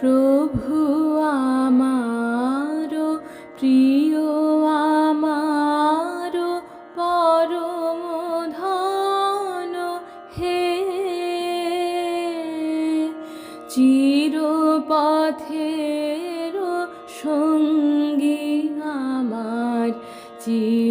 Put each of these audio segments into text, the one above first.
প্রভু আমার প্রিয় আমার পরম ধন হে। চিরপথের সঙ্গী আমার চিরজীবন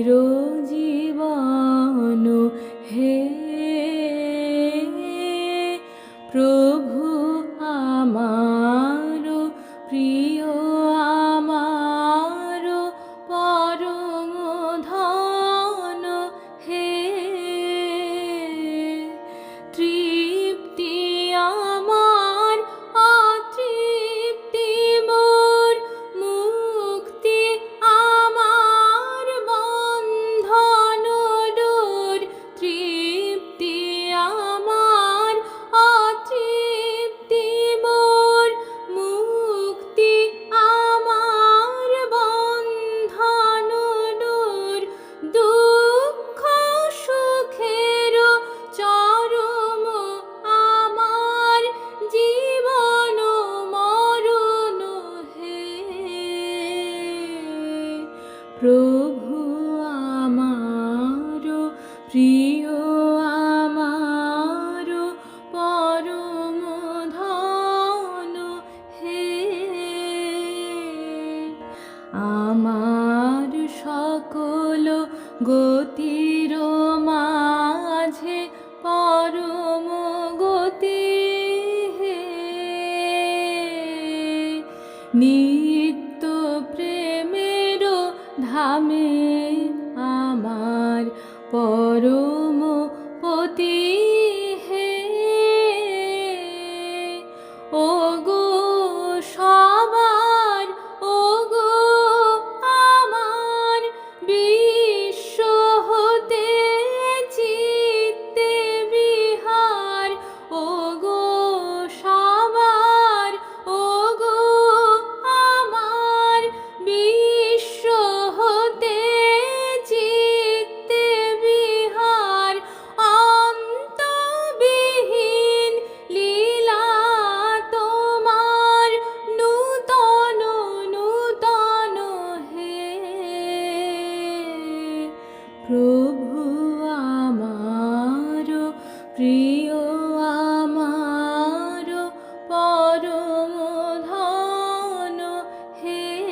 আমার সকল গতির মাঝে পরম গতি হে। নিত্য প্রেমের ধামে আমার পরম পতি হে। ও গো হে।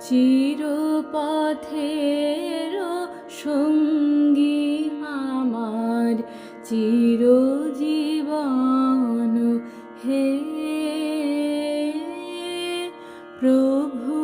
চিরপথের সঙ্গী আমার চিরজীবন হে। প্রভু